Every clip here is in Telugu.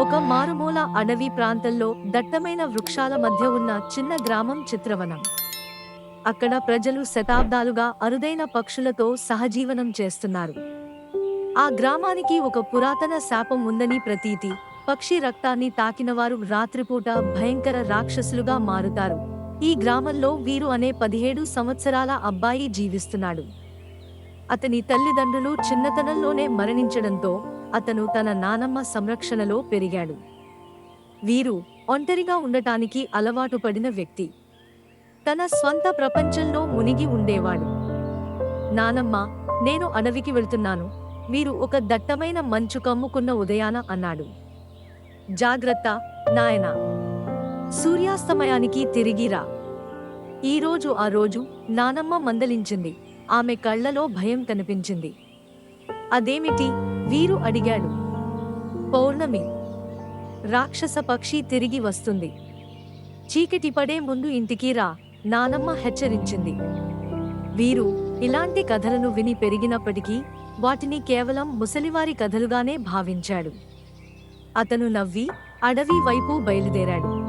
ఒక మారుమూల అడవి ప్రాంతంలో దట్టమైన వృక్షాల మధ్య ఉన్న చిన్న గ్రామం చిత్రవనం. అక్కడ ప్రజలు శతాబ్దాలుగా అరుదైన పక్షులతో సహజీవనం చేస్తున్నారు. ఆ గ్రామానికి ఒక పురాతన శాపం ఉందని ప్రతీతి పక్షి రక్తాన్ని తాకినవారు రాత్రిపూట భయంకర రాక్షసులుగా మారుతారు. ఈ గ్రామంలో వీరు అనే పదిహేడు సంవత్సరాల అబ్బాయి జీవిస్తున్నాడు. అతని తల్లిదండ్రులు చిన్నతనంలోనే మరణించడంతో అతను తన నానమ్మ సంరక్షణలో పెరిగాడు. వీరు ఒంటరిగా ఉండటానికి అలవాటు పడిన వ్యక్తి. తన స్వంత ప్రపంచంలో మునిగి ఉండేవాడు. నానమ్మ నేను అడవికి వెళ్తున్నాను. మీరు ఒక దట్టమైన మంచు కమ్ముకున్న ఉదయాన అన్నాడు. జాగ్రత్త నాయన. సూర్యాస్తమయానికి తిరిగిరా ఈరోజు ఆ రోజు నానమ్మ మందలించింది. ఆమె కళ్ళలో భయం కనిపించింది. అదేమిటి? వీరు అడిగాడు. పౌర్ణమి. రాక్షస పక్షి తిరిగి వస్తుంది. చీకటి పడే ముందు ఇంటికి రా నానమ్మ హెచ్చరించింది. వీరు ఇలాంటి కథలను విని పెరిగినప్పటికీ వాటిని కేవలం ముసలివారి కథలుగానే భావించాడు. అతను నవ్వి అడవి వైపు బయలుదేరాడు.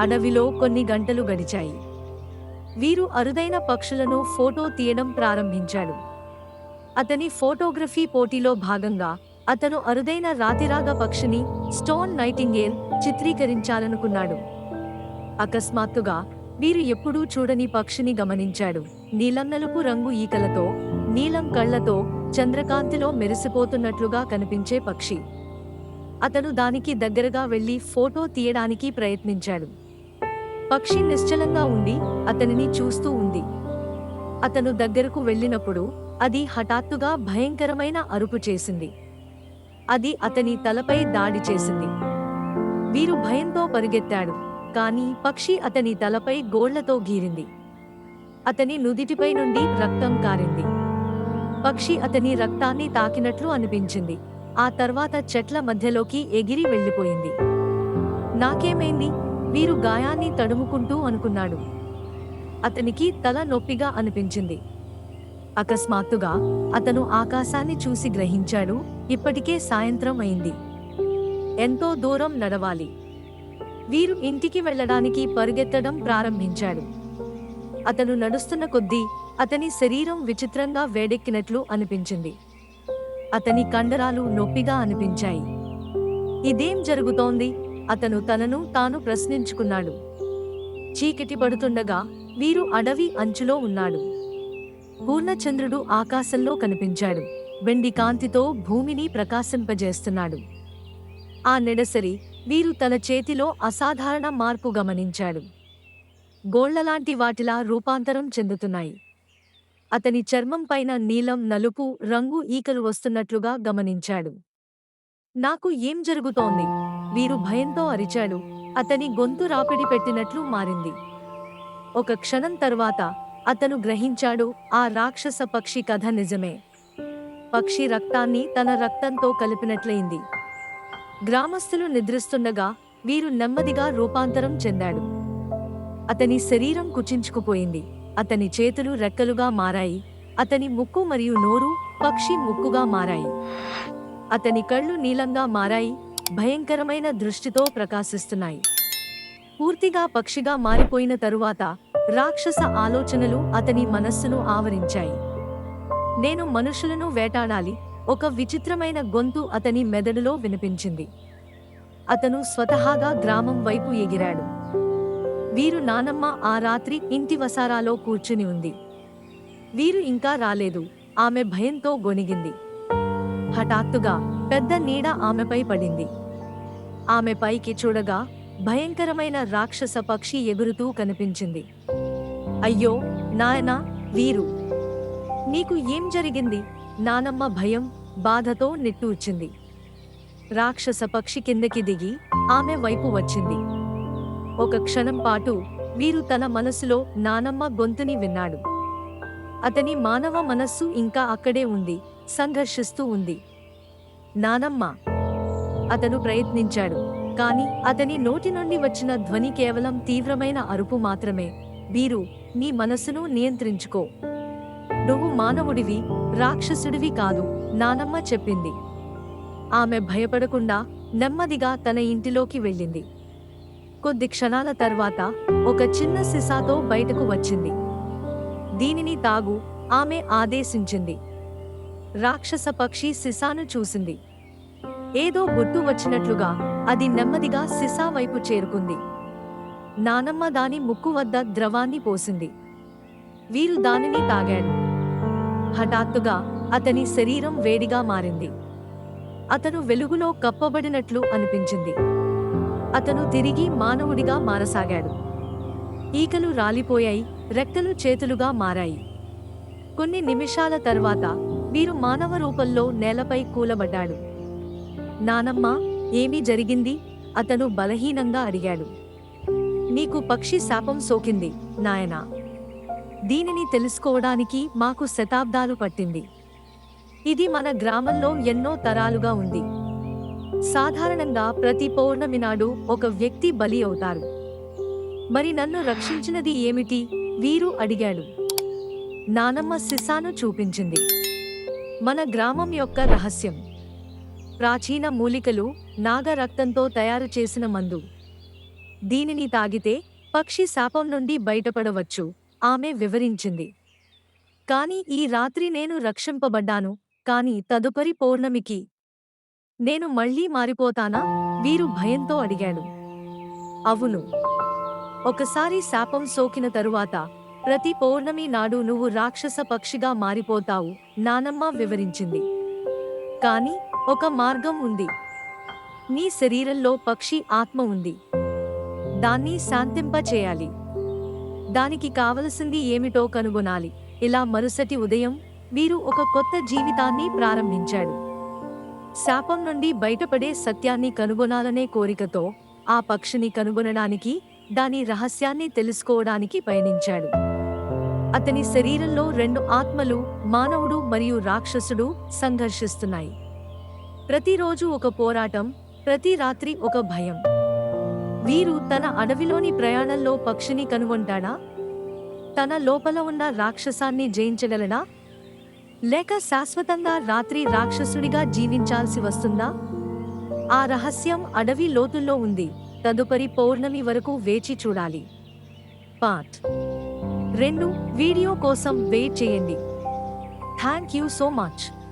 అడవిలో కొన్ని గంటలు గడిచాయి. వీరు అరుదైన పక్షులను ఫోటో తీయడం ప్రారంభించాడు. అతని ఫోటోగ్రఫీ పోటీలో భాగంగా అతను అరుదైన రాతిరాగ పక్షిని స్టోన్ నైటింగేల్ చిత్రీకరించాలనుకున్నాడు. అకస్మాత్తుగా వీరు ఎప్పుడూ చూడని పక్షిని గమనించాడు. నీలం నలుపు రంగు ఈకలతో నీలం కళ్ళతో చంద్రకాంతిలో మెరిసిపోతున్నట్లుగా కనిపించే పక్షి. అతను దానికి దగ్గరగా వెళ్ళి ఫోటో తీయడానికి ప్రయత్నించాడు. పక్షి నిశ్చలంగా ఉండి అతనిని చూస్తూ ఉంది. అతను దగ్గరకు వెళ్ళినప్పుడు అది హఠాత్తుగా భయంకరమైన అరుపు చేసింది. అది అతని తలపై దాడి చేసింది. వీరు భయంతో పరిగెత్తాడు కానీ పక్షి అతని తలపై గోళ్ళతో గీరింది. అతని నుదిటిపై నుండి రక్తం కారింది. పక్షి అతని రక్తాన్ని తాకినట్లు అనిపించింది. ఆ తర్వాత చెట్ల మధ్యలోకి ఎగిరి వెళ్ళిపోయింది. నాకేమైంది? వీరు గాయాన్ని తడుముకుంటూ అనుకున్నాడు. అతనికి తల నొప్పిగా అనిపించింది. అకస్మాత్తుగా అతను ఆకాశాన్ని చూసి గ్రహించాడు. ఇప్పటికే సాయంత్రం అయింది. ఎంతో దూరం నడవాలి. వీరు ఇంటికి వెళ్ళడానికి పరిగెత్తడం ప్రారంభించాడు. అతను నడుస్తున్న కొద్దీ అతని శరీరం విచిత్రంగా వేడెక్కినట్లు అనిపించింది. అతని కండరాలు నొప్పిగా అనిపించాయి. ఇదేం జరుగుతోంది? అతను తనను తాను ప్రశ్నించుకున్నాడు. చీకటి పడుతుండగా వీరు అడవి అంచులో ఉన్నాడు. పూర్ణచంద్రుడు ఆకాశంలో కనిపించాడు. వెండి కాంతితో భూమిని ప్రకాశింపజేస్తున్నాడు. ఆ నెడసరి వీరు తన చేతిలో అసాధారణ మార్పు గమనించాడు. గోళ్ళలాంటి వాటిలా రూపాంతరం చెందుతున్నాయి. అతని చర్మం పైన నీలం నలుపు రంగు ఈకలు వస్తున్నట్లుగా గమనించాడు. నాకు ఏం జరుగుతోంది? వీరు భయంతో అరిచాడు. అతని గొంతు రాపిడి పెట్టినట్లు మారింది. ఒక క్షణం తర్వాత అతను గ్రహించాడు ఆ రాక్షస పక్షి కథ నిజమే. పక్షి రక్తాన్ని తన రక్తంతో కలిపినట్లయింది. గ్రామస్తులు నిద్రిస్తుండగా వీరు నెమ్మదిగా రూపాంతరం చెందాడు. అతని శరీరం కుచించుకుపోయింది. అతని చేతులు రెక్కలుగా మారాయి. అతని ముక్కు మరియు నోరు పక్షి ముక్కుగా మారాయి. అతని కళ్ళు నీలంగా మారాయి భయంకరమైన దృష్టితో ప్రకాశిస్తున్నాయి. పూర్తిగా పక్షిగా మారిపోయిన తరువాత రాక్షస ఆలోచనలు అతని మనస్సును ఆవరించాయి. నేను మనుషులను వేటాడాలి. ఒక విచిత్రమైన గొంతు అతని మెదడులో వినిపించింది. అతను స్వతహాగా గ్రామం వైపు ఎగిరాడు. వీరు నానమ్మ ఆ రాత్రి ఇంటి వసారాలో కూర్చుని ఉంది. వీరు ఇంకా రాలేదు. ఆమె భయంతో గొనిగింది హఠాత్తుగా పెద్ద నీడ ఆమెపై పడింది. ఆమె పైకి చూడగా భయంకరమైన రాక్షస పక్షి ఎగురుతూ కనిపించింది. అయ్యో నాయనా వీరు. నీకు ఏం జరిగింది? నానమ్మ భయం బాధతో నిట్టూర్చింది. రాక్షస పక్షి కిందకి దిగి ఆమె వైపు వచ్చింది. ఒక క్షణం పాటు వీరు తన మనసులో నానమ్మ గొంతుని విన్నాడు. అతని మానవ మనస్సు ఇంకా అక్కడే ఉంది సంఘర్షిస్తూ ఉంది. నానమ్మ అతను ప్రయత్నించాడు. కాని అతని నోటి నుండి వచ్చిన ధ్వని కేవలం తీవ్రమైన అరుపు మాత్రమే. వీరు నీ మనసును నియంత్రించుకో. నువ్వు మానవుడివి రాక్షసుడివి కాదు నానమ్మ చెప్పింది. ఆమె భయపడకుండా నెమ్మదిగా తన ఇంటిలోకి వెళ్ళింది. కొద్ది క్షణాల తర్వాత ఒక చిన్న సిసాతో బయటకు వచ్చింది. దీనిని తాగు ఆమె ఆదేశించింది. రాక్షస పక్షి సిసాను చూసింది. ఏదో గుట్టు వచ్చినట్లుగా అది నెమ్మదిగా సిసా వైపు చేరుకుంది. నానమ్మ దాని ముక్కు వద్ద ద్రవాన్ని పోసింది. వీరు దానిని తాగాడు హఠాత్తుగా అతని శరీరం వేడిగా మారింది. అతను వెలుగులో కప్పబడినట్లు అనిపించింది. అతను తిరిగి మానవుడిగా మారసాగాడు. ఈకలు రాలిపోయాయి రెక్కలు చేతులుగా మారాయి. కొన్ని నిమిషాల తర్వాత వీరు మానవ రూపంలో నేలపై కూలబడ్డాడు. నానమ్మ ఏమి జరిగింది? అతను బలహీనంగా అడిగాడు. నీకు పక్షి శాపం సోకింది నాయనా. దీనిని తెలుసుకోవడానికి మాకు శతాబ్దాలు పట్టింది. ఇది మన గ్రామంలో ఎన్నో తరాలుగా ఉంది. సాధారణంగా ప్రతి పౌర్ణమి నాడు ఒక వ్యక్తి బలి అవుతారు. మరి నన్ను రక్షించినది ఏమిటి? వీరు అడిగాడు. నానమ్మ సిసాను చూపించింది. మన గ్రామం యొక్క రహస్యం. ప్రాచీన మూలికలు నాగ రక్తంతో తయారు చేసిన మందు. దీనిని తాగితే పక్షి శాపం నుండి బయటపడవచ్చు ఆమె వివరించింది. కాని ఈ రాత్రి నేను రక్షింపబడ్డాను కాని తదుపరి పౌర్ణమికి. నేను మళ్ళీ మారిపోతానా? వీరు భయంతో అడిగాడు. అవును. ఒకసారి శాపం సోకిన తరువాత ప్రతి పౌర్ణమి నాడు నువ్వు రాక్షస పక్షిగా మారిపోతావు నానమ్మ వివరించింది. కాని ఒక మార్గం ఉంది. నీ శరీరంలో పక్షి ఆత్మ ఉంది. దాన్ని శాంతింప చేయాలి దానికి కావలసింది ఏమిటో కనుగొనాలి. ఇలా మరుసటి ఉదయం వీరు ఒక కొత్త జీవితాన్ని ప్రారంభించాడు. శాపం నుండి బయటపడే సత్యాన్ని కనుగొనాలనే కోరికతో ఆ పక్షిని కనుగొనడానికి దాని రహస్యాన్ని తెలుసుకోవడానికి పయనించాడు. అతని శరీరంలో రెండు ఆత్మలు మానవుడు మరియు రాక్షసుడు సంఘర్షిస్తున్నాయి. ప్రతిరోజు ఒక పోరాటం ప్రతి రాత్రి ఒక భయం. వీరు తన అడవిలోని ప్రయాణంలో పక్షిని కనుగొంటాడా? తన లోపల ఉన్న రాక్షసాన్ని జయించగలనా? లేక శాశ్వతంగా రాత్రి రాక్షసుడిగా జీవించాల్సి వస్తుందా? ఆ రహస్యం అడవి లోతుల్లో ఉంది. తదుపరి పౌర్ణమి వరకు వేచి చూడాలి. పార్ట్. రెండు వీడియో కోసం వెయిట్ చేయండి. Thank you so much.